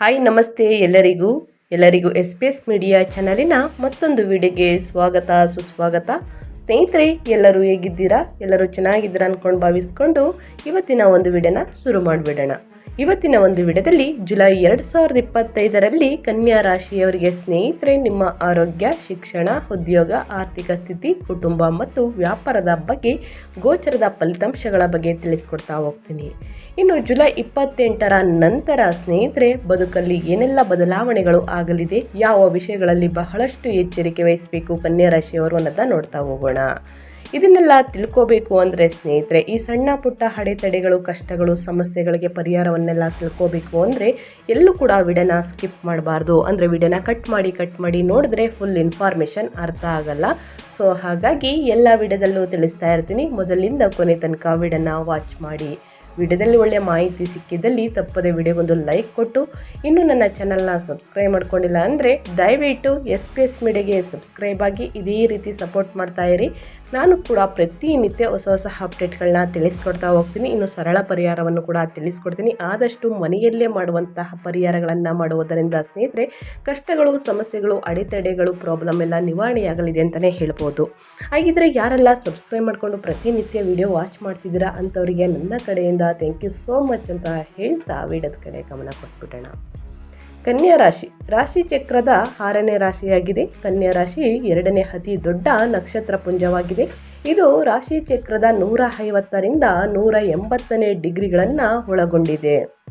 Hi, ನಮಸ್ತೆ ಎಲ್ಲರಿಗೂ. ಎಲ್ಲರಿಗೂ ಎಸ್ ಪಿ ಎಸ್ ಮೀಡಿಯಾ ಚಾನಲಿನ ಮತ್ತೊಂದು ವಿಡಿಯೋಗೆ ಸ್ವಾಗತ, ಸುಸ್ವಾಗತ. ಸ್ನೇಹಿತರೆ, ಎಲ್ಲರೂ ಹೇಗಿದ್ದೀರಾ? ಎಲ್ಲರೂ ಚೆನ್ನಾಗಿದ್ದೀರಾ ಅಂದ್ಕೊಂಡು ಭಾವಿಸ್ಕೊಂಡು ಇವತ್ತಿನ ಒಂದು ವಿಡಿಯೋನ ಶುರು ಮಾಡಿಬಿಡೋಣ. ಇವತ್ತಿನ ಒಂದು ವಿಡಿಯೋದಲ್ಲಿ ಜುಲೈ ಎರಡು ಸಾವಿರದ ಇಪ್ಪತ್ತೈದರಲ್ಲಿ ಕನ್ಯಾ ರಾಶಿಯವರಿಗೆ ಸ್ನೇಹಿತರೆ, ನಿಮ್ಮ ಆರೋಗ್ಯ, ಶಿಕ್ಷಣ, ಉದ್ಯೋಗ, ಆರ್ಥಿಕ ಸ್ಥಿತಿ, ಕುಟುಂಬ ಮತ್ತು ವ್ಯಾಪಾರದ ಬಗ್ಗೆ ಗೋಚರದ ಫಲಿತಾಂಶಗಳ ಬಗ್ಗೆ ತಿಳಿಸ್ಕೊಡ್ತಾ ಹೋಗ್ತೀನಿ. ಇನ್ನು ಜುಲೈ ಇಪ್ಪತ್ತೆಂಟರ ನಂತರ ಸ್ನೇಹಿತರೆ, ಬದುಕಲ್ಲಿ ಏನೆಲ್ಲ ಬದಲಾವಣೆಗಳು ಆಗಲಿದೆ, ಯಾವ ವಿಷಯಗಳಲ್ಲಿ ಬಹಳಷ್ಟು ಎಚ್ಚರಿಕೆ ವಹಿಸಬೇಕು ಕನ್ಯಾ ರಾಶಿಯವರು ಅನ್ನೋದನ್ನ ನೋಡ್ತಾ ಹೋಗೋಣ. ಇದನ್ನೆಲ್ಲ ತಿಳ್ಕೋಬೇಕು ಅಂದರೆ ಸ್ನೇಹಿತರೆ, ಈ ಸಣ್ಣ ಪುಟ್ಟ ಹಡೆತಡೆಗಳು ಕಷ್ಟಗಳು, ಸಮಸ್ಯೆಗಳಿಗೆ ಪರಿಹಾರವನ್ನೆಲ್ಲ ತಿಳ್ಕೋಬೇಕು ಅಂದರೆ ಎಲ್ಲೂ ಕೂಡ ವಿಡನ ಸ್ಕಿಪ್ ಮಾಡಬಾರ್ದು. ಅಂದರೆ ವಿಡನ ಕಟ್ ಮಾಡಿ ಕಟ್ ಮಾಡಿ ನೋಡಿದ್ರೆ ಫುಲ್ ಇನ್ಫಾರ್ಮೇಷನ್ ಅರ್ಥ ಆಗಲ್ಲ. ಸೊ ಹಾಗಾಗಿ ಎಲ್ಲ ವಿಡದಲ್ಲೂ ತಿಳಿಸ್ತಾ ಇರ್ತೀನಿ. ಮೊದಲಿಂದ ಕೊನೆ ತನಕ ವಿಡನ ವಾಚ್ ಮಾಡಿ. ವಿಡಿಯೋದಲ್ಲಿ ಒಳ್ಳೆಯ ಮಾಹಿತಿ ಸಿಕ್ಕಿದ್ದಲ್ಲಿ ತಪ್ಪದೆ ವಿಡಿಯೋಗೊಂದು ಲೈಕ್ ಕೊಟ್ಟು ಇನ್ನೂ ನನ್ನ ಚಾನಲ್ನ ಸಬ್ಸ್ಕ್ರೈಬ್ ಮಾಡ್ಕೊಂಡಿಲ್ಲ ಅಂದರೆ ದಯವಿಟ್ಟು ಎಸ್ ಪಿ ಎಸ್ ಮೀಡಿಯಾಗೆ ಸಬ್ಸ್ಕ್ರೈಬ್ ಆಗಿ ಇದೇ ರೀತಿ ಸಪೋರ್ಟ್ ಮಾಡ್ತಾ ಇರಿ. ನಾನು ಕೂಡ ಪ್ರತಿನಿತ್ಯ ಹೊಸ ಹೊಸ ಅಪ್ಡೇಟ್ಗಳನ್ನ ತಿಳಿಸ್ಕೊಡ್ತಾ ಹೋಗ್ತೀನಿ. ಇನ್ನು ಸರಳ ಪರಿಹಾರವನ್ನು ಕೂಡ ತಿಳಿಸ್ಕೊಡ್ತೀನಿ. ಆದಷ್ಟು ಮನೆಯಲ್ಲೇ ಮಾಡುವಂತಹ ಪರಿಹಾರಗಳನ್ನು ಮಾಡುವುದರಿಂದ ಸ್ನೇಹಿತರೆ, ಕಷ್ಟಗಳು, ಸಮಸ್ಯೆಗಳು, ಅಡೆತಡೆಗಳು ಪ್ರಾಬ್ಲಮ್ ಎಲ್ಲ ನಿವಾರಣೆಯಾಗಲಿದೆ ಅಂತಲೇ ಹೇಳ್ಬೋದು. ಹಾಗಿದ್ರೆ ಯಾರೆಲ್ಲ ಸಬ್ಸ್ಕ್ರೈಬ್ ಮಾಡಿಕೊಂಡು ಪ್ರತಿನಿತ್ಯ ವಿಡಿಯೋ ವಾಚ್ ಮಾಡ್ತಿದ್ದೀರಾ ಅಂಥವರಿಗೆ ನನ್ನ ಕಡೆಯಿಂದ ಥ್ಯಾಂಕ್ ಯು ಸೋ ಮಚ್ ಅಂತ ಹೇಳ್ತಾ ವಿಡಿಯೋದ ಕಡೆ ಗಮನ ಕೊಟ್ಬಿಡೋಣ. ಕನ್ಯಾ ರಾಶಿ. ರಾಶಿ ಚಕ್ರದ ಆರನೇ ರಾಶಿಯಾಗಿದೆ. ಕನ್ಯಾ ರಾಶಿ ಎರಡನೇ ಅತಿ ದೊಡ್ಡ ನಕ್ಷತ್ರ ಪುಂಜವಾಗಿದೆ. ಇದು ರಾಶಿ ಚಕ್ರದ ನೂರ ಐವತ್ತರಿಂದ ನೂರ ಎಂಬತ್ತನೇ ಡಿಗ್ರಿಗಳನ್ನು ಒಳಗೊಂಡಿದೆ.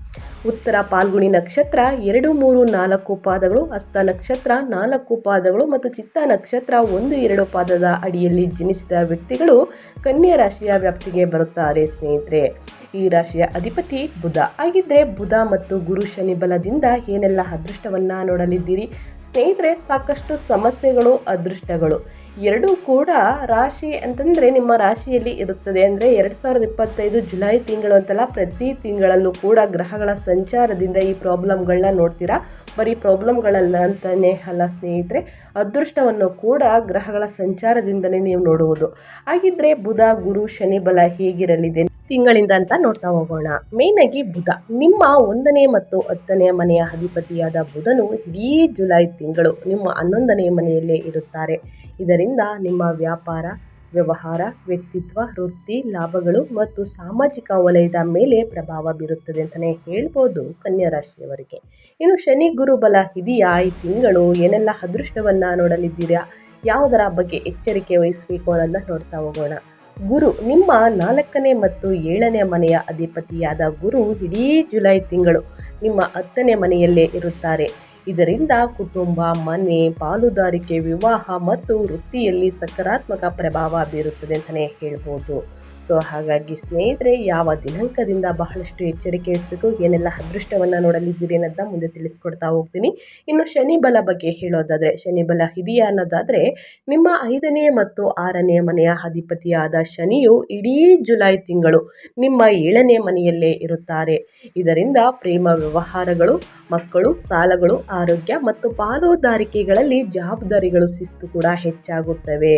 ಉತ್ತರ ಪಾಲ್ಗುಣಿ ನಕ್ಷತ್ರ, ಎರಡು, ಮೂರು, ನಾಲ್ಕು ಪಾದಗಳು ಹಸ್ತ ನಕ್ಷತ್ರ, ನಾಲ್ಕು ಪಾದಗಳು ಮತ್ತು ಚಿತ್ತ ನಕ್ಷತ್ರ, ಒಂದು, ಎರಡು ಪಾದದ ಅಡಿಯಲ್ಲಿ ಜನಿಸಿದ ವ್ಯಕ್ತಿಗಳು ಕನ್ಯಾ ರಾಶಿಯ ವ್ಯಾಪ್ತಿಗೆ ಬರುತ್ತಾರೆ, ಸ್ನೇಹಿತರೆ. ಈ ರಾಶಿಯ ಅಧಿಪತಿ ಬುಧ. ಆಗಿದ್ದರೆ ಬುಧ ಮತ್ತು ಗುರು ಶನಿ ಬಲದಿಂದ ಏನೆಲ್ಲ ಅದೃಷ್ಟವನ್ನು ನೋಡಲಿದ್ದೀರಿ? ಸ್ನೇಹಿತರೆ, ಸಾಕಷ್ಟು ಸಮಸ್ಯೆಗಳು, ಅದೃಷ್ಟಗಳು. ಎರಡೂ ಕೂಡ ರಾಶಿ ಅಂತಂದರೆ ನಿಮ್ಮ ರಾಶಿಯಲ್ಲಿ ಇರುತ್ತದೆ ಅಂದರೆ ಎರಡು ಸಾವಿರದ ಇಪ್ಪತ್ತೈದು ಜುಲೈ ತಿಂಗಳು ಅಂತಲ್ಲ, ಪ್ರತಿ ತಿಂಗಳಲ್ಲೂ ಕೂಡ ಗ್ರಹಗಳ ಸಂಚಾರದಿಂದ ಈ ಪ್ರಾಬ್ಲಮ್ಗಳನ್ನ ನೋಡ್ತೀರಾ? ಬರೀ ಪ್ರಾಬ್ಲಮ್ಗಳಲ್ಲ ಅಂತಲೇ ಅಲ್ಲ ಸ್ನೇಹಿತರೆ, ಅದೃಷ್ಟವನ್ನು ಕೂಡ ಗ್ರಹಗಳ ಸಂಚಾರದಿಂದಲೇ ನೀವು ನೋಡುವುದು. ಹಾಗಿದ್ದರೆ ಬುಧ, ಗುರು, ಶನಿ ಬಲ ಹೇಗಿರಲಿದೆ? ತಿಂಗಳಿಂದ ಅಂತ ನೋಡ್ತಾ ಹೋಗೋಣ. ಮೇಯ್ನಾಗಿ ಬುಧ. ನಿಮ್ಮ ಒಂದನೇ ಮತ್ತು ಹತ್ತನೆಯ ಮನೆಯ ಅಧಿಪತಿಯಾದ ಬುಧನು ಇಡೀ ಜುಲೈ ತಿಂಗಳು ನಿಮ್ಮ ಹನ್ನೊಂದನೇ ಮನೆಯಲ್ಲೇ ಇರುತ್ತಾರೆ. ಇದರಿಂದ ನಿಮ್ಮ ವ್ಯಾಪಾರ, ವ್ಯವಹಾರ, ವ್ಯಕ್ತಿತ್ವ, ವೃತ್ತಿ, ಲಾಭಗಳು ಮತ್ತು ಸಾಮಾಜಿಕ ವಲಯದ ಮೇಲೆ ಪ್ರಭಾವ ಬೀರುತ್ತದೆ ಅಂತಲೇ ಹೇಳ್ಬೋದು ಕನ್ಯಾ ರಾಶಿಯವರಿಗೆ. ಇನ್ನು ಶನಿ ಗುರು ಬಲ ಇದೆಯಾ? ಈ ತಿಂಗಳು ಏನೆಲ್ಲ ಅದೃಷ್ಟವನ್ನು ನೋಡಲಿದ್ದೀರಾ? ಯಾವುದರ ಬಗ್ಗೆ ಎಚ್ಚರಿಕೆ ವಹಿಸಬೇಕು ಅನ್ನೋದನ್ನ ನೋಡ್ತಾ ಹೋಗೋಣ. ಗುರು, ನಿಮ್ಮ ನಾಲ್ಕನೇ ಮತ್ತು ಏಳನೇ ಮನೆಯ ಅಧಿಪತಿಯಾದ ಗುರು ಇಡೀ ಜುಲೈ ತಿಂಗಳು ನಿಮ್ಮ ಹತ್ತನೇ ಮನೆಯಲ್ಲೇ ಇರುತ್ತಾರೆ. ಇದರಿಂದ ಕುಟುಂಬ, ಮನೆ, ಪಾಲುದಾರಿಕೆ, ವಿವಾಹ ಮತ್ತು ವೃತ್ತಿಯಲ್ಲಿ ಸಕಾರಾತ್ಮಕ ಪ್ರಭಾವ ಬೀರುತ್ತದೆ ಅಂತಲೇ ಹೇಳ್ಬೋದು. ಸೊ ಹಾಗಾಗಿ ಸ್ನೇಹಿತರೆ, ಯಾವ ದಿನಾಂಕದಿಂದ ಬಹಳಷ್ಟು ಎಚ್ಚರಿಕೆ ವಹಿಸಬೇಕು ಏನೆಲ್ಲ ಅದೃಷ್ಟವನ್ನು ನೋಡಲಿದ್ದೀರಿ ಅಂತ ಮುಂದೆ ತಿಳಿಸ್ಕೊಡ್ತಾ ಹೋಗ್ತೀನಿ. ಇನ್ನು ಶನಿ ಬಲ ಬಗ್ಗೆ ಹೇಳೋದಾದರೆ, ಶನಿ ಬಲ ಇದೆಯಾ ಅನ್ನೋದಾದರೆ, ನಿಮ್ಮ ಐದನೇ ಮತ್ತು ಆರನೇ ಮನೆಯ ಅಧಿಪತಿಯಾದ ಶನಿಯು ಇಡೀ ಜುಲೈ ತಿಂಗಳು ನಿಮ್ಮ ಏಳನೇ ಮನೆಯಲ್ಲೇ ಇರುತ್ತಾರೆ. ಇದರಿಂದ ಪ್ರೇಮ ವ್ಯವಹಾರಗಳು, ಮಕ್ಕಳು, ಸಾಲಗಳು, ಆರೋಗ್ಯ ಮತ್ತು ಪಾಲುದಾರಿಕೆಗಳಲ್ಲಿ ಜವಾಬ್ದಾರಿಗಳು ಶಿಸ್ತು ಕೂಡ ಹೆಚ್ಚಾಗುತ್ತವೆ.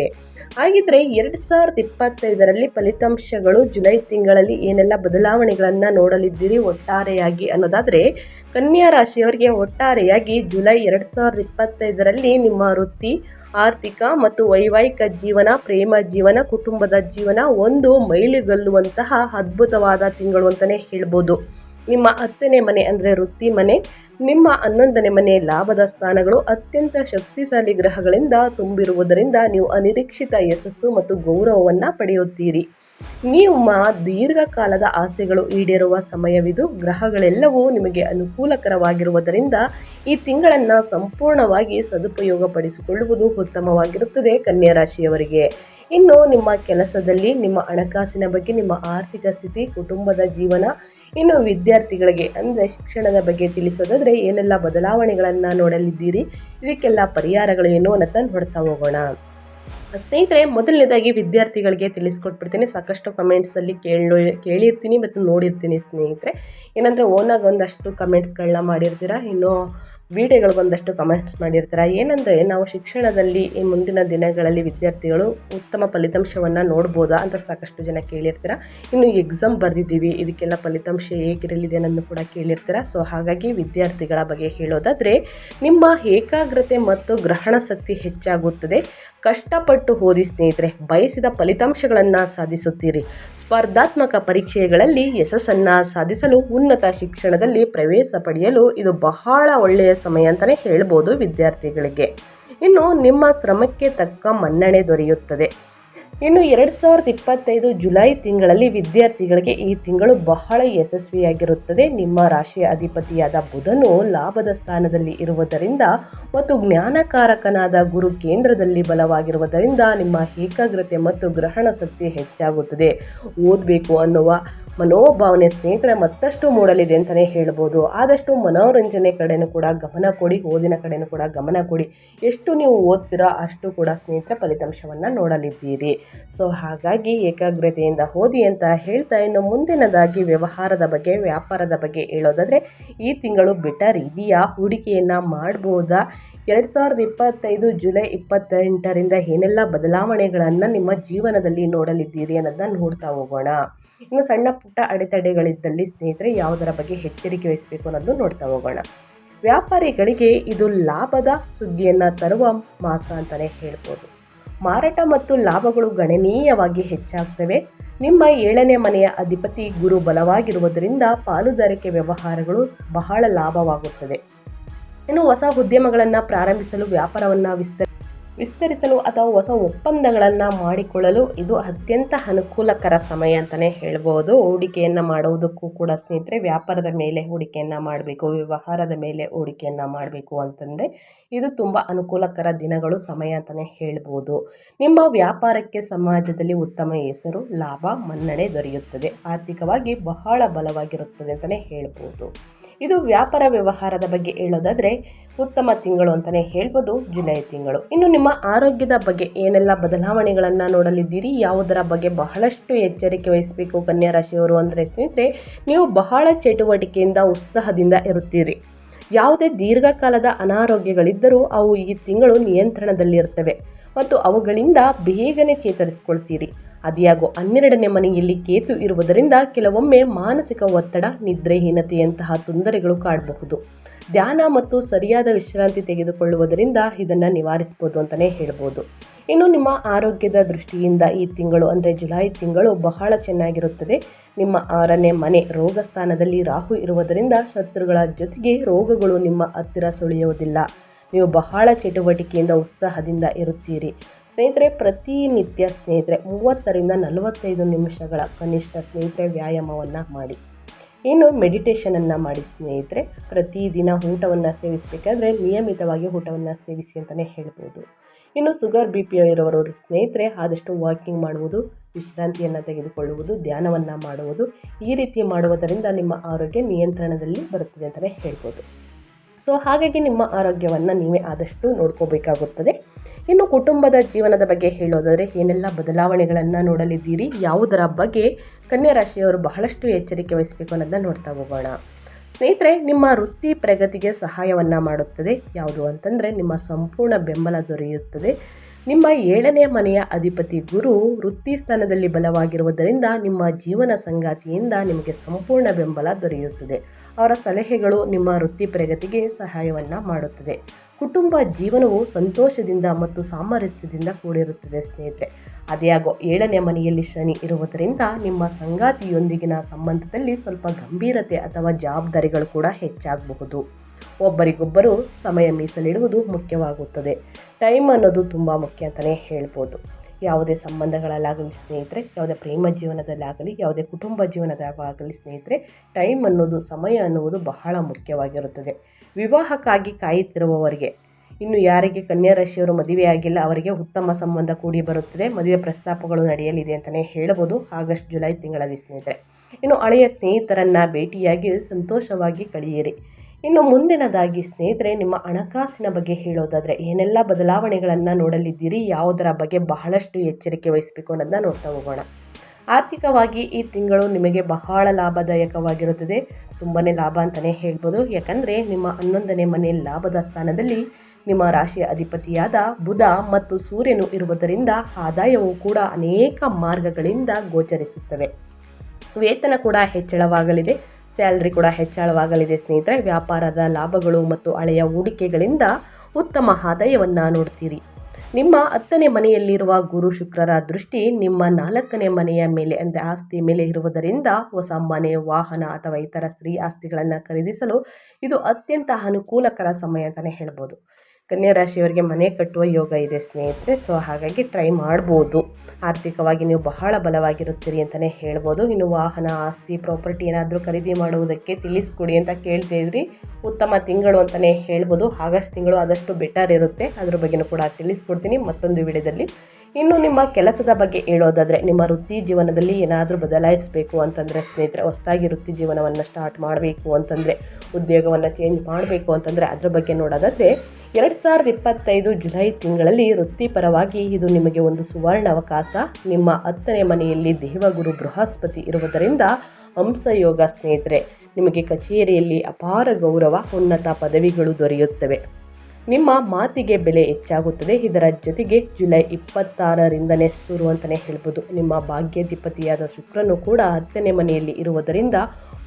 ಹಾಗಿದ್ರೆ ಎರಡು ಸಾವಿರದ ಇಪ್ಪತ್ತೈದರಲ್ಲಿ ಫಲಿತಾಂಶಗಳು ಜುಲೈ ತಿಂಗಳಲ್ಲಿ ಏನೆಲ್ಲ ಬದಲಾವಣೆಗಳನ್ನು ನೋಡಲಿದ್ದೀರಿ ಒಟ್ಟಾರೆಯಾಗಿ ಅನ್ನೋದಾದರೆ, ಕನ್ಯಾ ರಾಶಿಯವರಿಗೆ ಒಟ್ಟಾರೆಯಾಗಿ ಜುಲೈ ಎರಡು ಸಾವಿರದ ಇಪ್ಪತ್ತೈದರಲ್ಲಿ ನಿಮ್ಮ ವೃತ್ತಿ, ಆರ್ಥಿಕ ಮತ್ತು ವೈವಾಹಿಕ ಜೀವನ, ಪ್ರೇಮ ಜೀವನ, ಕುಟುಂಬದ ಜೀವನ ಒಂದು ಮೈಲಿಗಲ್ಲುವಂತಹ ಅದ್ಭುತವಾದ ತಿಂಗಳು ಅಂತಲೇ ಹೇಳ್ಬೋದು. ನಿಮ್ಮ ಹತ್ತನೇ ಮನೆ ಅಂದರೆ ವೃತ್ತಿ ಮನೆ, ನಿಮ್ಮ ಹನ್ನೊಂದನೇ ಮನೆ ಲಾಭದ ಸ್ಥಾನಗಳು ಅತ್ಯಂತ ಶಕ್ತಿಶಾಲಿ ಗ್ರಹಗಳಿಂದ ತುಂಬಿರುವುದರಿಂದ ನೀವು ಅನಿರೀಕ್ಷಿತ ಯಶಸ್ಸು ಮತ್ತು ಗೌರವವನ್ನು ಪಡೆಯುತ್ತೀರಿ. ನಿಮ್ಮ ದೀರ್ಘಕಾಲದ ಆಸೆಗಳು ಈಡೇರುವ ಸಮಯವಿದು, ಗ್ರಹಗಳೆಲ್ಲವೂ ನಿಮಗೆ ಅನುಕೂಲಕರವಾಗಿರುವುದರಿಂದ ಈ ತಿಂಗಳನ್ನು ಸಂಪೂರ್ಣವಾಗಿ ಸದುಪಯೋಗಪಡಿಸಿಕೊಳ್ಳುವುದು ಉತ್ತಮವಾಗಿರುತ್ತದೆ ಕನ್ಯಾ ರಾಶಿಯವರಿಗೆ. ಇನ್ನು ನಿಮ್ಮ ಕೆಲಸದಲ್ಲಿ ನಿಮ್ಮ ಹಣಕಾಸಿನ ಬಗ್ಗೆ, ನಿಮ್ಮ ಆರ್ಥಿಕ ಸ್ಥಿತಿ, ಕುಟುಂಬದ ಜೀವನ ಇನ್ನು ವಿದ್ಯಾರ್ಥಿಗಳಿಗೆ, ಅಂದರೆ ಶಿಕ್ಷಣದ ಬಗ್ಗೆ ತಿಳಿಸೋದಾದರೆ ಏನೆಲ್ಲ ಬದಲಾವಣೆಗಳನ್ನು ನೋಡಲಿದ್ದೀರಿ? ಇದಕ್ಕೆಲ್ಲ ಪರಿಹಾರಗಳು ಏನು ಅನ್ನೋದನ್ನ ನೋಡ್ತಾ ಹೋಗೋಣ. ಸ್ನೇಹಿತರೆ, ಮೊದಲನೇದಾಗಿ ವಿದ್ಯಾರ್ಥಿಗಳಿಗೆ ತಿಳಿಸ್ಕೊಟ್ಬಿಡ್ತೀನಿ. ಸಾಕಷ್ಟು ಕಮೆಂಟ್ಸಲ್ಲಿ ಕೇಳೋ ಕೇಳಿರ್ತೀನಿ ಮತ್ತು ನೋಡಿರ್ತೀನಿ ಸ್ನೇಹಿತರೆ. ಏನಂದರೆ, ಓನಾಗಿ ಒಂದಷ್ಟು ಕಮೆಂಟ್ಸ್ಗಳನ್ನ ಮಾಡಿರ್ತೀರ? ಇನ್ನು ವಿಡಿಯೋಗಳು ಒಂದಷ್ಟು ಕಮೆಂಟ್ಸ್ ಮಾಡಿರ್ತೀರ? ಏನಂದರೆ, ನಾವು ಶಿಕ್ಷಣದಲ್ಲಿ ಈ ಮುಂದಿನ ದಿನಗಳಲ್ಲಿ ವಿದ್ಯಾರ್ಥಿಗಳು ಉತ್ತಮ ಫಲಿತಾಂಶವನ್ನು ನೋಡ್ಬೋದಾ ಅಂತ ಸಾಕಷ್ಟು ಜನ ಕೇಳಿರ್ತೀರ? ಇನ್ನು ಎಕ್ಸಾಮ್ ಬರೆದಿದ್ದೀವಿ, ಇದಕ್ಕೆಲ್ಲ ಫಲಿತಾಂಶ ಹೇಗಿರಲಿದೆ ಅನ್ನೋದು ಕೂಡ ಕೇಳಿರ್ತೀರ? ಸೊ ಹಾಗಾಗಿ ವಿದ್ಯಾರ್ಥಿಗಳ ಬಗ್ಗೆ ಹೇಳೋದಾದರೆ, ನಿಮ್ಮ ಏಕಾಗ್ರತೆ ಮತ್ತು ಗ್ರಹಣ ಶಕ್ತಿ ಹೆಚ್ಚಾಗುತ್ತದೆ. ಕಷ್ಟಪಟ್ಟು ಓದಿ ಸ್ನೇಹಿತರೆ, ಬಯಸಿದ ಫಲಿತಾಂಶಗಳನ್ನು ಸಾಧಿಸುತ್ತೀರಿ. ಸ್ಪರ್ಧಾತ್ಮಕ ಪರೀಕ್ಷೆಗಳಲ್ಲಿ ಯಶಸ್ಸನ್ನು ಸಾಧಿಸಲು ಉನ್ನತ ಶಿಕ್ಷಣದಲ್ಲಿ ಪ್ರವೇಶ ಪಡೆಯಲು ಇದು ಬಹಳ ಒಳ್ಳೆಯ ಸಮಯ ಅಂತಲೇ ಹೇಳ್ಬೋದು ವಿದ್ಯಾರ್ಥಿಗಳಿಗೆ. ಇನ್ನು ನಿಮ್ಮ ಶ್ರಮಕ್ಕೆ ತಕ್ಕ ಮನ್ನಣೆ ದೊರೆಯುತ್ತದೆ. ಇನ್ನು ಎರಡು ಸಾವಿರದ ಇಪ್ಪತ್ತೈದು ಜುಲೈ ತಿಂಗಳಲ್ಲಿ ವಿದ್ಯಾರ್ಥಿಗಳಿಗೆ ಈ ತಿಂಗಳು ಬಹಳ ಯಶಸ್ವಿಯಾಗಿರುತ್ತದೆ. ನಿಮ್ಮ ರಾಶಿಯ ಅಧಿಪತಿಯಾದ ಬುಧನು ಲಾಭದ ಸ್ಥಾನದಲ್ಲಿ ಇರುವುದರಿಂದ ಮತ್ತು ಜ್ಞಾನಕಾರಕನಾದ ಗುರು ಕೇಂದ್ರದಲ್ಲಿ ಬಲವಾಗಿರುವುದರಿಂದ ನಿಮ್ಮ ಏಕಾಗ್ರತೆ ಮತ್ತು ಗ್ರಹಣ ಶಕ್ತಿ ಹೆಚ್ಚಾಗುತ್ತದೆ. ಓದಬೇಕು ಅನ್ನುವ ಮನೋಭಾವನೆ ಸ್ನೇಹಿತರ ಮತ್ತಷ್ಟು ಮೂಡಲಿದೆ ಅಂತಲೇ ಹೇಳ್ಬೋದು. ಆದಷ್ಟು ಮನೋರಂಜನೆ ಕಡೆಯೂ ಕೂಡ ಗಮನ ಕೊಡಿ, ಓದಿನ ಕಡೆಯೂ ಕೂಡ ಗಮನ ಕೊಡಿ. ಎಷ್ಟು ನೀವು ಓದ್ತೀರೋ ಅಷ್ಟು ಕೂಡ ಸ್ನೇಹಿತರ ಫಲಿತಾಂಶವನ್ನು ನೋಡಲಿದ್ದೀರಿ. ಸೊ ಹಾಗಾಗಿ ಏಕಾಗ್ರತೆಯಿಂದ ಓದಿ ಅಂತ ಹೇಳ್ತಾ ಇನ್ನು ಮುಂದಿನದಾಗಿ ವ್ಯವಹಾರದ ಬಗ್ಗೆ, ವ್ಯಾಪಾರದ ಬಗ್ಗೆ ಹೇಳೋದಾದರೆ ಈ ತಿಂಗಳು ಬೆಟರ್ ಇದೆಯಾ? ಹೂಡಿಕೆಯನ್ನು ಮಾಡ್ಬೋದಾ? ಎರಡು ಸಾವಿರದ ಇಪ್ಪತ್ತೈದು ಜುಲೈ ಇಪ್ಪತ್ತೆಂಟರಿಂದ ಏನೆಲ್ಲ ಬದಲಾವಣೆಗಳನ್ನು ನಿಮ್ಮ ಜೀವನದಲ್ಲಿ ನೋಡಲಿದ್ದೀರಿ ಅನ್ನೋದನ್ನ ನೋಡ್ತಾ ಹೋಗೋಣ. ಇನ್ನು ಸಣ್ಣ ಪುಟ್ಟ ಅಡೆತಡೆಗಳಿದ್ದಲ್ಲಿ ಸ್ನೇಹಿತರೆ ಯಾವುದರ ಬಗ್ಗೆ ಎಚ್ಚರಿಕೆ ವಹಿಸಬೇಕು ಅನ್ನೋದು ನೋಡ್ತಾ ಹೋಗೋಣ. ವ್ಯಾಪಾರಿಗಳಿಗೆ ಇದು ಲಾಭದ ಸುದ್ದಿಯನ್ನು ತರುವ ಮಾಸ ಅಂತಲೇ ಹೇಳ್ಬೋದು. ಮಾರಾಟ ಮತ್ತು ಲಾಭಗಳು ಗಣನೀಯವಾಗಿ ಹೆಚ್ಚಾಗ್ತವೆ. ನಿಮ್ಮ ಏಳನೇ ಮನೆಯ ಅಧಿಪತಿ ಗುರು ಬಲವಾಗಿರುವುದರಿಂದ ಪಾಲುದಾರಿಕೆ ವ್ಯವಹಾರಗಳು ಬಹಳ ಲಾಭವಾಗುತ್ತದೆ. ಇನ್ನು ಹೊಸ ಉದ್ಯಮಗಳನ್ನು ಪ್ರಾರಂಭಿಸಲು, ವ್ಯಾಪಾರವನ್ನು ವಿಸ್ತರಿ, ವಿಸ್ತರಿಸಲು ಅಥವಾ ಹೊಸ ಒಪ್ಪಂದಗಳನ್ನು ಮಾಡಿಕೊಳ್ಳಲು ಇದು ಅತ್ಯಂತ ಅನುಕೂಲಕರ ಸಮಯ ಅಂತಲೇ ಹೇಳ್ಬೋದು. ಹೂಡಿಕೆಯನ್ನು ಮಾಡುವುದಕ್ಕೂ ಕೂಡ ಸ್ನೇಹಿತರೆ, ವ್ಯಾಪಾರದ ಮೇಲೆ ಹೂಡಿಕೆಯನ್ನು ಮಾಡಬೇಕು, ವ್ಯವಹಾರದ ಮೇಲೆ ಹೂಡಿಕೆಯನ್ನು ಮಾಡಬೇಕು ಅಂತಂದರೆ ಇದು ತುಂಬ ಅನುಕೂಲಕರ ದಿನಗಳು, ಸಮಯ ಅಂತಲೇ ಹೇಳ್ಬೋದು. ನಿಮ್ಮ ವ್ಯಾಪಾರಕ್ಕೆ ಸಮಾಜದಲ್ಲಿ ಉತ್ತಮ ಹೆಸರು, ಲಾಭ, ಮನ್ನಣೆ ದೊರೆಯುತ್ತದೆ. ಆರ್ಥಿಕವಾಗಿ ಬಹಳ ಬಲವಾಗಿರುತ್ತದೆ ಅಂತಲೇ ಹೇಳ್ಬೋದು. ಇದು ವ್ಯಾಪಾರ ವ್ಯವಹಾರದ ಬಗ್ಗೆ ಹೇಳೋದಾದರೆ ಉತ್ತಮ ತಿಂಗಳು ಅಂತಲೇ ಹೇಳ್ಬೋದು, ಜುಲೈ ತಿಂಗಳು. ಇನ್ನು ನಿಮ್ಮ ಆರೋಗ್ಯದ ಬಗ್ಗೆ ಏನೆಲ್ಲ ಬದಲಾವಣೆಗಳನ್ನು ನೋಡಲಿದ್ದೀರಿ, ಯಾವುದರ ಬಗ್ಗೆ ಬಹಳಷ್ಟು ಎಚ್ಚರಿಕೆ ವಹಿಸಬೇಕು ಕನ್ಯಾ ರಾಶಿಯವರು ಅಂದರೆ ಸ್ನೇಹಿತರೆ, ನೀವು ಬಹಳ ಚಟುವಟಿಕೆಯಿಂದ, ಉತ್ಸಾಹದಿಂದ ಇರುತ್ತೀರಿ. ಯಾವುದೇ ದೀರ್ಘಕಾಲದ ಅನಾರೋಗ್ಯಗಳಿದ್ದರೂ ಅವು ಈ ತಿಂಗಳು ನಿಯಂತ್ರಣದಲ್ಲಿರುತ್ತವೆ ಮತ್ತು ಅವುಗಳಿಂದ ಬೇಗನೆ ಚೇತರಿಸಿಕೊಳ್ತೀರಿ. ಅದಿಯಾಗೋ ಹನ್ನೆರಡನೇ ಮನೆಯಲ್ಲಿ ಕೇತು ಇರುವುದರಿಂದ ಕೆಲವೊಮ್ಮೆ ಮಾನಸಿಕ ಒತ್ತಡ ನಿದ್ರೆಹೀನತೆಯಂತಹ ತೊಂದರೆಗಳು ಕಾಡಬಹುದು. ಧ್ಯಾನ ಮತ್ತು ಸರಿಯಾದ ವಿಶ್ರಾಂತಿ ತೆಗೆದುಕೊಳ್ಳುವುದರಿಂದ ಇದನ್ನು ನಿವಾರಿಸ್ಬೋದು ಅಂತಲೇ ಹೇಳ್ಬೋದು. ಇನ್ನು ನಿಮ್ಮ ಆರೋಗ್ಯದ ದೃಷ್ಟಿಯಿಂದ ಈ ತಿಂಗಳು ಅಂದರೆ ಜುಲೈ ತಿಂಗಳು ಬಹಳ ಚೆನ್ನಾಗಿರುತ್ತದೆ. ನಿಮ್ಮ ಆರನೇ ಮನೆ ರೋಗ ಸ್ಥಾನದಲ್ಲಿ ರಾಹು ಇರುವುದರಿಂದ ಶತ್ರುಗಳ ಜೊತೆಗೆ ರೋಗಗಳು ನಿಮ್ಮ ಹತ್ತಿರ ಸುಳಿಯುವುದಿಲ್ಲ. ನೀವು ಬಹಳ ಚಟುವಟಿಕೆಯಿಂದ ಉತ್ಸಾಹದಿಂದ ಇರುತ್ತೀರಿ. ಸ್ನೇಹಿತರೆ, ಪ್ರತಿನಿತ್ಯ ಸ್ನೇಹಿತರೆ, ಮೂವತ್ತರಿಂದ ನಲವತ್ತೈದು ನಿಮಿಷಗಳ ಕನಿಷ್ಠ ಸ್ನೇಹಿತರೆ ವ್ಯಾಯಾಮವನ್ನು ಮಾಡಿ. ಇನ್ನು ಮೆಡಿಟೇಷನನ್ನು ಮಾಡಿ ಸ್ನೇಹಿತರೆ. ಪ್ರತಿದಿನ ಊಟವನ್ನು ಸೇವಿಸಬೇಕಾದ್ರೆ ನಿಯಮಿತವಾಗಿ ಊಟವನ್ನು ಸೇವಿಸಿ ಅಂತಲೇ ಹೇಳ್ಬೋದು. ಇನ್ನು ಶುಗರ್ ಬಿ ಪಿ ಇರೋರು ಸ್ನೇಹಿತರೆ, ಆದಷ್ಟು ವಾಕಿಂಗ್ ಮಾಡುವುದು, ವಿಶ್ರಾಂತಿಯನ್ನು ತೆಗೆದುಕೊಳ್ಳುವುದು, ಧ್ಯಾನವನ್ನು ಮಾಡುವುದು, ಈ ರೀತಿ ಮಾಡುವುದರಿಂದ ನಿಮ್ಮ ಆರೋಗ್ಯ ನಿಯಂತ್ರಣದಲ್ಲಿ ಬರುತ್ತದೆ ಅಂತಲೇ ಹೇಳ್ಬೋದು. ಸೊ, ಹಾಗಾಗಿ ನಿಮ್ಮ ಆರೋಗ್ಯವನ್ನು ನೀವೇ ಆದಷ್ಟು ನೋಡ್ಕೋಬೇಕಾಗುತ್ತದೆ. ಇನ್ನು ಕುಟುಂಬದ ಜೀವನದ ಬಗ್ಗೆ ಹೇಳೋದಾದರೆ ಏನೆಲ್ಲ ಬದಲಾವಣೆಗಳನ್ನು ನೋಡಲಿದ್ದೀರಿ? ಯಾವುದರ ಬಗ್ಗೆ ಕನ್ಯಾ ರಾಶಿಯವರು ಬಹಳಷ್ಟು ಎಚ್ಚರಿಕೆ ವಹಿಸಬೇಕು ಅನ್ನೋದನ್ನ ನೋಡ್ತಾ ಹೋಗೋಣ. ಸ್ನೇಹಿತರೆ, ನಿಮ್ಮ ವೃತ್ತಿ ಪ್ರಗತಿಗೆ ಸಹಾಯವನ್ನು ಮಾಡುತ್ತದೆ. ಯಾವುದು ಅಂತಂದರೆ ನಿಮ್ಮ ಸಂಪೂರ್ಣ ಬೆಂಬಲ ದೊರೆಯುತ್ತದೆ. ನಿಮ್ಮ ಏಳನೇ ಮನೆಯ ಅಧಿಪತಿ ಗುರು ವೃತ್ತಿ ಸ್ಥಾನದಲ್ಲಿ ಬಲವಾಗಿರುವುದರಿಂದ ನಿಮ್ಮ ಜೀವನ ಸಂಗಾತಿಯಿಂದ ನಿಮಗೆ ಸಂಪೂರ್ಣ ಬೆಂಬಲ ದೊರೆಯುತ್ತದೆ. ಅವರ ಸಲಹೆಗಳು ನಿಮ್ಮ ವೃತ್ತಿ ಪ್ರಗತಿಗೆ ಸಹಾಯವನ್ನು ಮಾಡುತ್ತದೆ. ಕುಟುಂಬ ಜೀವನವು ಸಂತೋಷದಿಂದ ಮತ್ತು ಸಾಮರಸ್ಯದಿಂದ ಕೂಡಿರುತ್ತದೆ ಸ್ನೇಹಿತರೆ. ಅದೇಯಾಗೋ ಏಳನೇ ಮನೆಯಲ್ಲಿ ಶನಿ ಇರುವುದರಿಂದ ನಿಮ್ಮ ಸಂಗಾತಿಯೊಂದಿಗಿನ ಸಂಬಂಧದಲ್ಲಿ ಸ್ವಲ್ಪ ಗಂಭೀರತೆ ಅಥವಾ ಜವಾಬ್ದಾರಿಗಳು ಕೂಡ ಹೆಚ್ಚಾಗಬಹುದು. ಒಬ್ಬರಿಗೊಬ್ಬರು ಸಮಯ ಮೀಸಲಿಡುವುದು ಮುಖ್ಯವಾಗುತ್ತದೆ. ಟೈಮ್ ಅನ್ನೋದು ತುಂಬ ಮುಖ್ಯ ಅಂತಲೇ ಹೇಳ್ಬೋದು. ಯಾವುದೇ ಸಂಬಂಧಗಳಲ್ಲಾಗಲಿ ಸ್ನೇಹಿತರೆ, ಯಾವುದೇ ಪ್ರೇಮ ಜೀವನದಲ್ಲಾಗಲಿ, ಯಾವುದೇ ಕುಟುಂಬ ಜೀವನದಾಗಲಿ ಸ್ನೇಹಿತರೆ, ಟೈಮ್ ಅನ್ನೋದು ಸಮಯ ಅನ್ನುವುದು ಬಹಳ ಮುಖ್ಯವಾಗಿರುತ್ತದೆ. ವಿವಾಹಕ್ಕಾಗಿ ಕಾಯುತ್ತಿರುವವರಿಗೆ, ಇನ್ನು ಯಾರಿಗೆ ಕನ್ಯಾ ರಾಶಿಯವರು ಮದುವೆಯಾಗಿಲ್ಲ ಅವರಿಗೆ ಉತ್ತಮ ಸಂಬಂಧ ಕೂಡಿ ಬರುತ್ತದೆ, ಮದುವೆ ಪ್ರಸ್ತಾಪಗಳು ನಡೆಯಲಿದೆ ಅಂತಲೇ ಹೇಳಬಹುದು ಆಗಸ್ಟ್, ಜುಲೈ ತಿಂಗಳಲ್ಲಿ ಸ್ನೇಹಿತರೆ. ಇನ್ನು ಹಳೆಯ ಸ್ನೇಹಿತರನ್ನು ಭೇಟಿಯಾಗಿ ಸಂತೋಷವಾಗಿ ಕಳೆಯಿರಿ. ಇನ್ನು ಮುಂದಿನದಾಗಿ ಸ್ನೇಹಿತರೆ, ನಿಮ್ಮ ಹಣಕಾಸಿನ ಬಗ್ಗೆ ಹೇಳೋದಾದರೆ ಏನೆಲ್ಲ ಬದಲಾವಣೆಗಳನ್ನು ನೋಡಲಿದ್ದೀರಿ, ಯಾವುದರ ಬಗ್ಗೆ ಬಹಳಷ್ಟು ಎಚ್ಚರಿಕೆ ವಹಿಸಬೇಕು ಅನ್ನೋದನ್ನ ನೋಡ್ತಾ ಹೋಗೋಣ. ಆರ್ಥಿಕವಾಗಿ ಈ ತಿಂಗಳು ನಿಮಗೆ ಬಹಳ ಲಾಭದಾಯಕವಾಗಿರುತ್ತದೆ. ತುಂಬಾ ಲಾಭ ಅಂತಲೇ ಹೇಳ್ಬೋದು. ಯಾಕಂದರೆ ನಿಮ್ಮ ಹನ್ನೊಂದನೇ ಮನೆ ಲಾಭದ ಸ್ಥಾನದಲ್ಲಿ ನಿಮ್ಮ ರಾಶಿಯ ಅಧಿಪತಿಯಾದ ಬುಧ ಮತ್ತು ಸೂರ್ಯನು ಇರುವುದರಿಂದ ಆದಾಯವು ಕೂಡ ಅನೇಕ ಮಾರ್ಗಗಳಿಂದ ಗೋಚರಿಸುತ್ತವೆ. ವೇತನ ಕೂಡ ಹೆಚ್ಚಳವಾಗಲಿದೆ. ಸ್ಯಾಲ್ರಿ ಕೂಡ ಹೆಚ್ಚಳವಾಗಲಿದೆ ಸ್ನೇಹಿತರೆ. ವ್ಯಾಪಾರದ ಲಾಭಗಳು ಮತ್ತು ಹಳೆಯ ಹೂಡಿಕೆಗಳಿಂದ ಉತ್ತಮ ಆದಾಯವನ್ನು ನೋಡ್ತೀರಿ. ನಿಮ್ಮ ಹತ್ತನೇ ಮನೆಯಲ್ಲಿರುವ ಗುರು ಶುಕ್ರರ ದೃಷ್ಟಿ ನಿಮ್ಮ ನಾಲ್ಕನೇ ಮನೆಯ ಮೇಲೆ ಅಂದರೆ ಆಸ್ತಿ ಮೇಲೆ ಇರುವುದರಿಂದ ಹೊಸ ಮನೆ, ವಾಹನ ಅಥವಾ ಇತರ ಸ್ತ್ರೀ ಆಸ್ತಿಗಳನ್ನು ಖರೀದಿಸಲು ಇದು ಅತ್ಯಂತ ಅನುಕೂಲಕರ ಸಮಯ ಅಂತಲೇ ಹೇಳ್ಬೋದು. ಕನ್ಯಾ ರಾಶಿಯವರಿಗೆ ಮನೆ ಕಟ್ಟುವ ಯೋಗ ಇದೆ ಸ್ನೇಹಿತರೆ. ಸೊ ಹಾಗಾಗಿ ಟ್ರೈ ಮಾಡ್ಬೋದು. ಆರ್ಥಿಕವಾಗಿ ನೀವು ಬಹಳ ಬಲವಾಗಿರುತ್ತೀರಿ ಅಂತಲೇ ಹೇಳ್ಬೋದು. ಇನ್ನು ವಾಹನ, ಆಸ್ತಿ ಪ್ರಾಪರ್ಟಿ ಏನಾದರೂ ಖರೀದಿ ಮಾಡುವುದಕ್ಕೆ ತಿಳಿಸ್ಕೊಡಿ ಅಂತ ಕೇಳ್ತಿದ್ರಿ ಉತ್ತಮ ತಿಂಗಳು ಅಂತಲೇ ಹೇಳ್ಬೋದು. ಆಗಸ್ಟ್ ತಿಂಗಳು ಆದಷ್ಟು ಬೆಟರ್ ಇರುತ್ತೆ. ಅದ್ರ ಬಗ್ಗೆನೂ ಕೂಡ ತಿಳಿಸ್ಕೊಡ್ತೀನಿ ಮತ್ತೊಂದು ವಿಡಿಯೋದಲ್ಲಿ. ಇನ್ನು ನಿಮ್ಮ ಕೆಲಸದ ಬಗ್ಗೆ ಹೇಳೋದಾದರೆ, ನಿಮ್ಮ ವೃತ್ತಿ ಜೀವನದಲ್ಲಿ ಏನಾದರೂ ಬದಲಾಯಿಸಬೇಕು ಅಂತಂದರೆ ಸ್ನೇಹಿತರೆ, ಹೊಸದಾಗಿ ವೃತ್ತಿ ಜೀವನವನ್ನು ಸ್ಟಾರ್ಟ್ ಮಾಡಬೇಕು ಅಂತಂದರೆ, ಉದ್ಯೋಗವನ್ನು ಚೇಂಜ್ ಮಾಡಬೇಕು ಅಂತಂದರೆ ಅದ್ರ ಬಗ್ಗೆ ನೋಡೋದಾದರೆ ಎರಡು ಸಾವಿರದ ಇಪ್ಪತ್ತೈದು ಜುಲೈ ತಿಂಗಳಲ್ಲಿ ವೃತ್ತಿಪರವಾಗಿ ಇದು ನಿಮಗೆ ಒಂದು ಸುವರ್ಣ ಅವಕಾಶ. ನಿಮ್ಮ ಹತ್ತನೇ ಮನೆಯಲ್ಲಿ ದೇವಗುರು ಬೃಹಸ್ಪತಿ ಇರುವುದರಿಂದ ಹಂಸಯೋಗ ಸ್ನೇಹಿತರೆ, ನಿಮಗೆ ಕಚೇರಿಯಲ್ಲಿ ಅಪಾರ ಗೌರವ, ಉನ್ನತ ಪದವಿಗಳು ದೊರೆಯುತ್ತವೆ. ನಿಮ್ಮ ಮಾತಿಗೆ ಬೆಲೆ ಹೆಚ್ಚಾಗುತ್ತದೆ. ಇದರ ಜೊತೆಗೆ ಜುಲೈ ಇಪ್ಪತ್ತಾರರಿಂದನೇ ಶುರು ಅಂತಲೇ ಹೇಳ್ಬೋದು. ನಿಮ್ಮ ಭಾಗ್ಯಾಧಿಪತಿಯಾದ ಶುಕ್ರನು ಕೂಡ ಹತ್ತನೇ ಮನೆಯಲ್ಲಿ ಇರುವುದರಿಂದ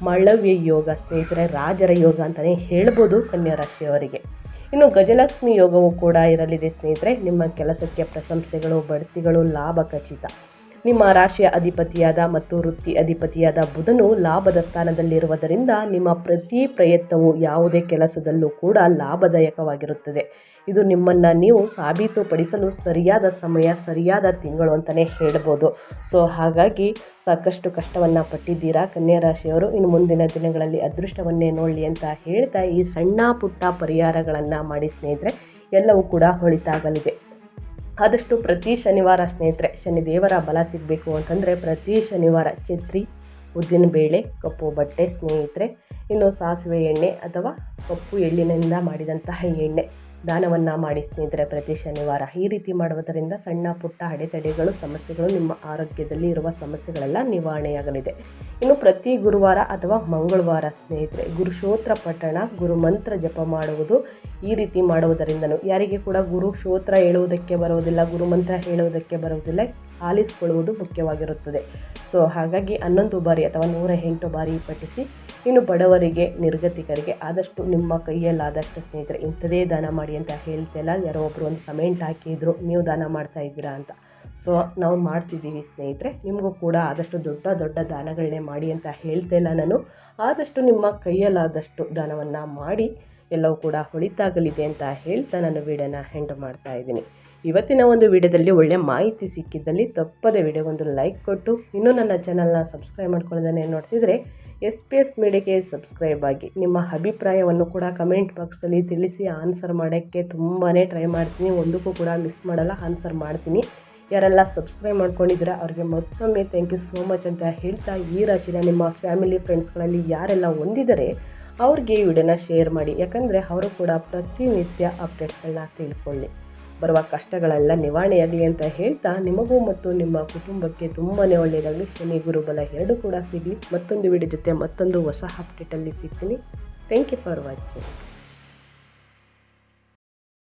ಮಳವ್ಯ ಯೋಗ ಸ್ನೇಹಿತರೆ, ರಾಜರ ಯೋಗ ಅಂತಲೇ ಹೇಳ್ಬೋದು ಕನ್ಯಾ ರಾಶಿಯವರಿಗೆ ಇನ್ನು ಗಜಲಕ್ಷ್ಮಿ ಯೋಗವು ಕೂಡ ಇರಲಿದೆ ಸ್ನೇಹಿತರೆ. ನಿಮ್ಮ ಕೆಲಸಕ್ಕೆ ಪ್ರಶಂಸೆಗಳು ಬಡ್ತಿಗಳು ಲಾಭ ಖಚಿತ. ನಿಮ್ಮ ರಾಶಿಯ ಅಧಿಪತಿಯಾದ ಮತ್ತು ವೃತ್ತಿ ಅಧಿಪತಿಯಾದ ಬುಧನು ಲಾಭದ ಸ್ಥಾನದಲ್ಲಿರುವುದರಿಂದ ನಿಮ್ಮ ಪ್ರತಿ ಪ್ರಯತ್ನವು ಯಾವುದೇ ಕೆಲಸದಲ್ಲೂ ಕೂಡ ಲಾಭದಾಯಕವಾಗಿರುತ್ತದೆ. ಇದು ನಿಮ್ಮನ್ನು ನೀವು ಸಾಬೀತುಪಡಿಸಲು ಸರಿಯಾದ ಸಮಯ, ಸರಿಯಾದ ತಿಂಗಳು ಅಂತಲೇ ಹೇಳ್ಬೋದು. ಸೊ, ಹಾಗಾಗಿ ಸಾಕಷ್ಟು ಕಷ್ಟವನ್ನು ಪಟ್ಟಿದ್ದೀರಾ ಕನ್ಯಾ ರಾಶಿಯವರು? ಇನ್ನು ಮುಂದಿನ ದಿನಗಳಲ್ಲಿ ಅದೃಷ್ಟವನ್ನೇ ನೋಡಲಿ ಅಂತ ಹೇಳ್ತಾ ಈ ಸಣ್ಣ ಪುಟ್ಟ ಪರಿಹಾರಗಳನ್ನು ಮಾಡಿ ಸ್ನೇಹಿತರೆ, ಎಲ್ಲವೂ ಕೂಡ ಹೊಳಿತಾಗಲಿದೆ. ಆದಷ್ಟು ಪ್ರತಿ ಶನಿವಾರ ಸ್ನೇಹಿತರೆ ಶನಿದೇವರ ಬಲ ಸಿಗಬೇಕು ಅಂತಂದರೆ ಪ್ರತಿ ಶನಿವಾರ ಛತ್ರಿ, ಉದ್ದಿನ ಬೇಳೆ, ಕಪ್ಪು ಬಟ್ಟೆ ಸ್ನೇಹಿತರೆ, ಇನ್ನು ಸಾಸಿವೆ ಎಣ್ಣೆ ಅಥವಾ ಕಪ್ಪು ಎಳ್ಳಿನಿಂದ ಮಾಡಿದಂತಹ ಎಣ್ಣೆ ದಾನವನ್ನು ಮಾಡಿ ಸ್ನೇಹಿತರೆ ಪ್ರತಿ ಶನಿವಾರ. ಈ ರೀತಿ ಮಾಡುವುದರಿಂದ ಸಣ್ಣ ಪುಟ್ಟ ಅಡೆತಡೆಗಳು, ಸಮಸ್ಯೆಗಳು ನಿಮ್ಮ ಆರೋಗ್ಯದಲ್ಲಿ ಇರುವ ಸಮಸ್ಯೆಗಳೆಲ್ಲ ನಿವಾರಣೆಯಾಗಲಿದೆ. ಇನ್ನು ಪ್ರತಿ ಗುರುವಾರ ಅಥವಾ ಮಂಗಳವಾರ ಸ್ನೇಹಿತರೆ, ಗುರುಶೋತ್ರ ಪಠಣ, ಗುರುಮಂತ್ರ ಜಪ ಮಾಡುವುದು ಈ ರೀತಿ ಮಾಡುವುದರಿಂದನೂ ಯಾರಿಗೆ ಕೂಡ ಗುರು ಶ್ರೋತ್ರ ಹೇಳುವುದಕ್ಕೆ ಬರುವುದಿಲ್ಲ ಗುರುಮಂತ್ರ ಹೇಳುವುದಕ್ಕೆ ಬರುವುದಿಲ್ಲ, ಆಲಿಸಿಕೊಳ್ಳುವುದು ಮುಖ್ಯವಾಗಿರುತ್ತದೆ. ಸೊ, ಹಾಗಾಗಿ ಹನ್ನೊಂದು ಬಾರಿ ಅಥವಾ ನೂರ ಎಂಟು ಬಾರಿ ಪಠಿಸಿ, ಇನ್ನು ಬಡವರಿಗೆ, ನಿರ್ಗತಿಕರಿಗೆ ಆದಷ್ಟು ನಿಮ್ಮ ಕೈಯಲ್ಲಾದಷ್ಟು ಸ್ನೇಹಿತರೆ ಇಂಥದೇ ದಾನ ಮಾಡಿ ಅಂತ ಹೇಳ್ತಿಲ್ಲ ಯಾರೋ ಒಬ್ಬರು ಒಂದು ಕಮೆಂಟ್ ಹಾಕಿದ್ರು, ನೀವು ದಾನ ಮಾಡ್ತಾ ಇದ್ದೀರಾ ಅಂತ. ಸೊ, ನಾವು ಮಾಡ್ತಿದ್ದೀವಿ ಸ್ನೇಹಿತರೆ. ನಿಮಗೂ ಕೂಡ ಆದಷ್ಟು ದೊಡ್ಡ ದೊಡ್ಡ ದಾನಗಳನ್ನೇ ಮಾಡಿ ಅಂತ ಹೇಳ್ತಿಲ್ಲ ನಾನು. ಆದಷ್ಟು ನಿಮ್ಮ ಕೈಯಲ್ಲಾದಷ್ಟು ದಾನವನ್ನು ಮಾಡಿ ಎಲ್ಲವೂ ಕೂಡ ಹೊಳಿತಾಗಲಿದೆ ಅಂತ ಹೇಳ್ತಾ ನಾನು ವೀಡಿಯೋನ ಹೆಂಡ್ ಮಾಡ್ತಾ ಇದ್ದೀನಿ. ಇವತ್ತಿನ ಒಂದು ವಿಡಿಯೋದಲ್ಲಿ ಒಳ್ಳೆಯ ಮಾಹಿತಿ ಸಿಕ್ಕಿದ್ದಲ್ಲಿ ತಪ್ಪದೆ ವಿಡಿಯೋಗೊಂದು ಲೈಕ್ ಕೊಟ್ಟು, ಇನ್ನೂ ನನ್ನ ಚಾನಲ್ನ ಸಬ್ಸ್ಕ್ರೈಬ್ ಮಾಡ್ಕೊಳ್ಳೋದನ್ನೇ ನೋಡ್ತಿದ್ರೆ ಎಸ್ ಪಿ ಎಸ್ ಮೀಡಿಯಾಗೆ ಸಬ್ಸ್ಕ್ರೈಬ್ ಆಗಿ. ನಿಮ್ಮ ಅಭಿಪ್ರಾಯವನ್ನು ಕೂಡ ಕಮೆಂಟ್ ಬಾಕ್ಸಲ್ಲಿ ತಿಳಿಸಿ ಆನ್ಸರ್ ಮಾಡೋಕ್ಕೆ ತುಂಬಾ ಟ್ರೈ ಮಾಡ್ತೀನಿ. ಒಂದಕ್ಕೂ ಕೂಡ ಮಿಸ್ ಮಾಡಲ್ಲ ಆನ್ಸರ್ ಮಾಡ್ತೀನಿ. ಯಾರೆಲ್ಲ ಸಬ್ಸ್ಕ್ರೈಬ್ ಮಾಡ್ಕೊಂಡಿದ್ದೀರಾ, ಅವ್ರಿಗೆ ಮತ್ತೊಮ್ಮೆ ಥ್ಯಾಂಕ್ ಯು ಸೋ ಮಚ್ ಅಂತ ಹೇಳ್ತಾ ಈ ರಾಶಿನ ನಿಮ್ಮ ಫ್ಯಾಮಿಲಿ ಫ್ರೆಂಡ್ಸ್ಗಳಲ್ಲಿ ಯಾರೆಲ್ಲ ಹೊಂದಿದರೆ ಅವ್ರಿಗೆ ಈ ವಿಡಿಯೋನ ಶೇರ್ ಮಾಡಿ. ಯಾಕಂದರೆ ಅವರು ಕೂಡ ಪ್ರತಿನಿತ್ಯ ಅಪ್ಡೇಟ್ಸ್ಗಳನ್ನ ತಿಳ್ಕೊಳ್ಳಿ. ಬರುವ ಕಷ್ಟಗಳೆಲ್ಲ ನಿವಾರಣೆಯಾಗಲಿ ಅಂತ ಹೇಳ್ತಾ ನಿಮಗೂ ಮತ್ತು ನಿಮ್ಮ ಕುಟುಂಬಕ್ಕೆ ತುಂಬಾ ಒಳ್ಳೆಯದಾಗಲಿ. ಶನಿ ಗುರುಬಲ ಎರಡೂ ಕೂಡ ಸಿಗಲಿ. ಮತ್ತೊಂದು ವಿಡಿಯೋ ಜೊತೆ ಮತ್ತೊಂದು ಹೊಸ ಅಪ್ಡೇಟಲ್ಲಿ ಸಿಗ್ತೀನಿ. Thank you for watching